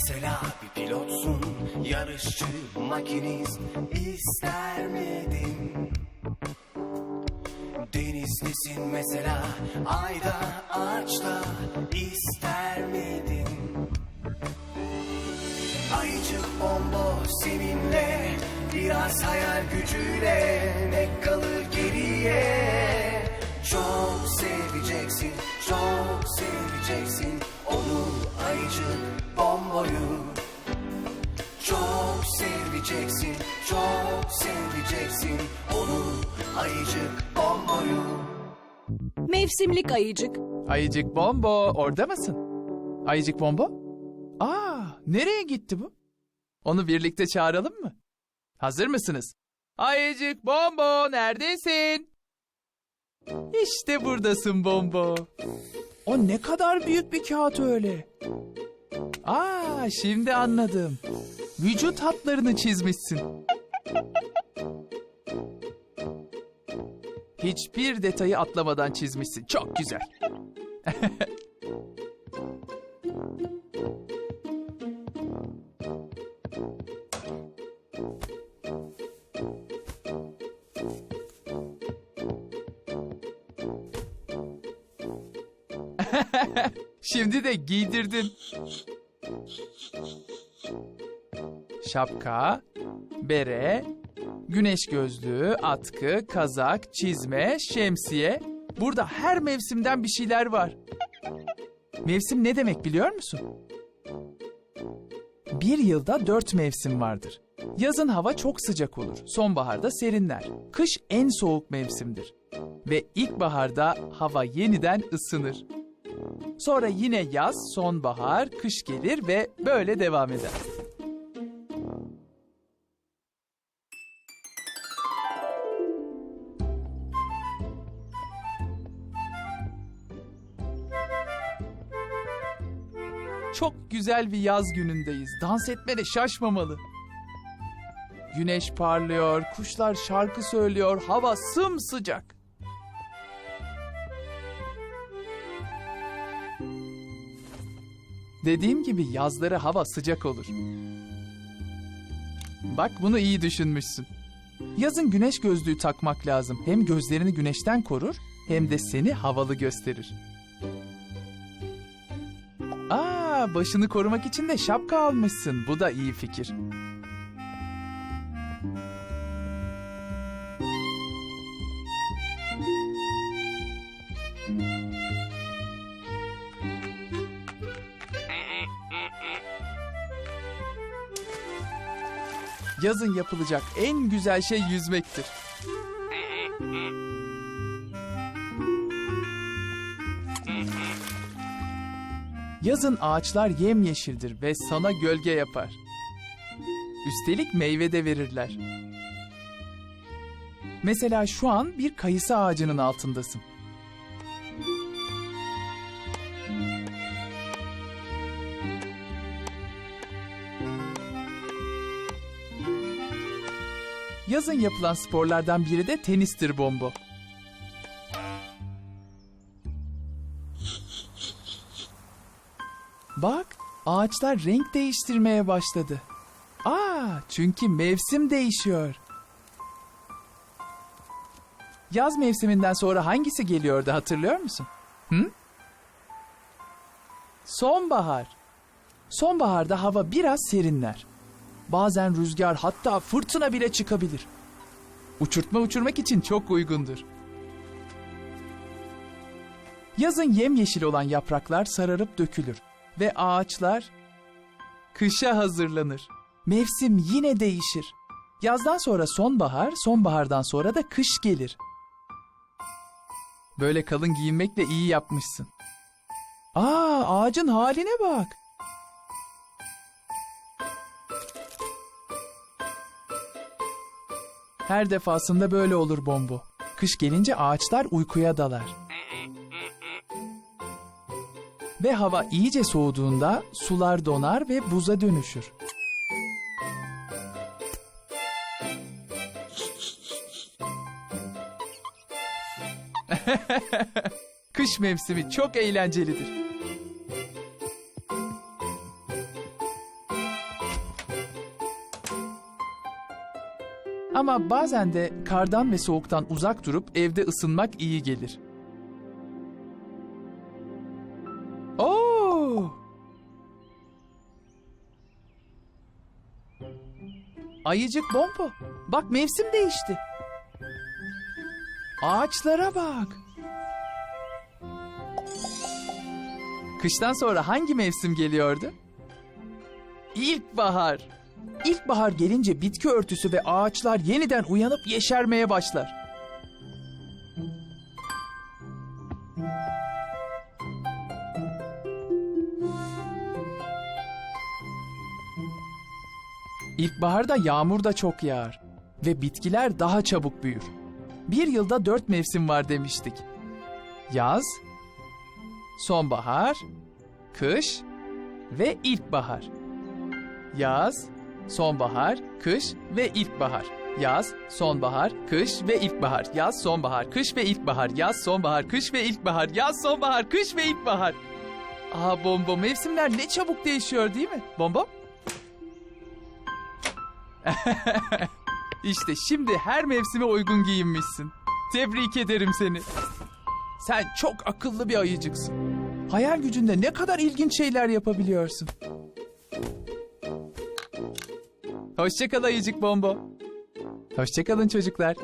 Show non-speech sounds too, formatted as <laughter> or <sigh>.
Mesela bir pilotsun, yarışçı, makinist ister miydin? Denizlisin mesela, ayda, ağaçta ister miydin? Ayıcık bomboş seninle, biraz hayal gücüyle ne kalır geriye? Çok seveceksin, çok seveceksin onu ayıcık bomboyu. Çok seveceksin, çok seveceksin onu ayıcık bomboyu. Mevsimlik ayıcık. Ayıcık Bombo orada mısın? Ayıcık Bombo? Aa, nereye gitti bu? Onu birlikte çağıralım mı? Hazır mısınız? Ayıcık Bombo neredesin? İşte buradasın Bombo. O ne kadar büyük bir kağıt öyle. Aa, şimdi anladım. Vücut hatlarını çizmişsin. Hiçbir detayı atlamadan çizmişsin. Çok güzel. <laughs> Şimdi de giydirdin. Şapka, bere, güneş gözlüğü, atkı, kazak, çizme, şemsiye. Burada her mevsimden bir şeyler var. Mevsim ne demek biliyor musun? Bir yılda dört mevsim vardır. Yazın hava çok sıcak olur. Sonbaharda serinler. Kış en soğuk mevsimdir. Ve ilkbaharda hava yeniden ısınır. Sonra yine yaz, sonbahar, kış gelir ve böyle devam eder. Çok güzel bir yaz günündeyiz. Dans etmene şaşmamalı. Güneş parlıyor, kuşlar şarkı söylüyor, hava sımsıcak. Dediğim gibi yazları hava sıcak olur. Bak bunu iyi düşünmüşsün. Yazın güneş gözlüğü takmak lazım. Hem gözlerini güneşten korur hem de seni havalı gösterir. Aa, başını korumak için de şapka almışsın. Bu da iyi fikir. Yazın yapılacak en güzel şey yüzmektir. Yazın ağaçlar yemyeşildir ve sana gölge yapar. Üstelik meyve de verirler. Mesela şu an bir kayısı ağacının altındasın. Yazın yapılan sporlardan biri de tenistir bombo. Bak, ağaçlar renk değiştirmeye başladı. Aa, çünkü mevsim değişiyor. Yaz mevsiminden sonra hangisi geliyordu hatırlıyor musun? Hı? Sonbahar. Sonbaharda hava biraz serinler. Bazen rüzgar hatta fırtına bile çıkabilir. Uçurtma uçurmak için çok uygundur. Yazın yemyeşil olan yapraklar sararıp dökülür ve ağaçlar kışa hazırlanır. Mevsim yine değişir. Yazdan sonra sonbahar, sonbahardan sonra da kış gelir. Böyle kalın giyinmekle iyi yapmışsın. Aa, ağacın haline bak. Her defasında böyle olur Bombo. Kış gelince ağaçlar uykuya dalar. Ve hava iyice soğuduğunda sular donar ve buza dönüşür. <laughs> Kış mevsimi çok eğlencelidir. Ama bazen de kardan ve soğuktan uzak durup evde ısınmak iyi gelir. Oo! Ayıcık Bombo. Bak mevsim değişti. Ağaçlara bak. Kıştan sonra hangi mevsim geliyordu? İlkbahar. İlkbahar gelince bitki örtüsü ve ağaçlar yeniden uyanıp yeşermeye başlar. İlkbaharda yağmur da çok yağar ve bitkiler daha çabuk büyür. Bir yılda dört mevsim var demiştik. Yaz, sonbahar, kış ve ilkbahar. Yaz, sonbahar, kış ve ilkbahar. Yaz, sonbahar, kış ve ilkbahar. Yaz, sonbahar, kış ve ilkbahar. Yaz, sonbahar, kış ve ilkbahar. Yaz, sonbahar, kış ve ilkbahar. Aa Bombo mevsimler ne çabuk değişiyor değil mi? Bombo? <laughs> işte şimdi her mevsime uygun giyinmişsin. Tebrik ederim seni. Sen çok akıllı bir ayıcıksın. Hayal gücünde ne kadar ilginç şeyler yapabiliyorsun. Hoşçakal ayıcık bombo. Hoşçakalın çocuklar.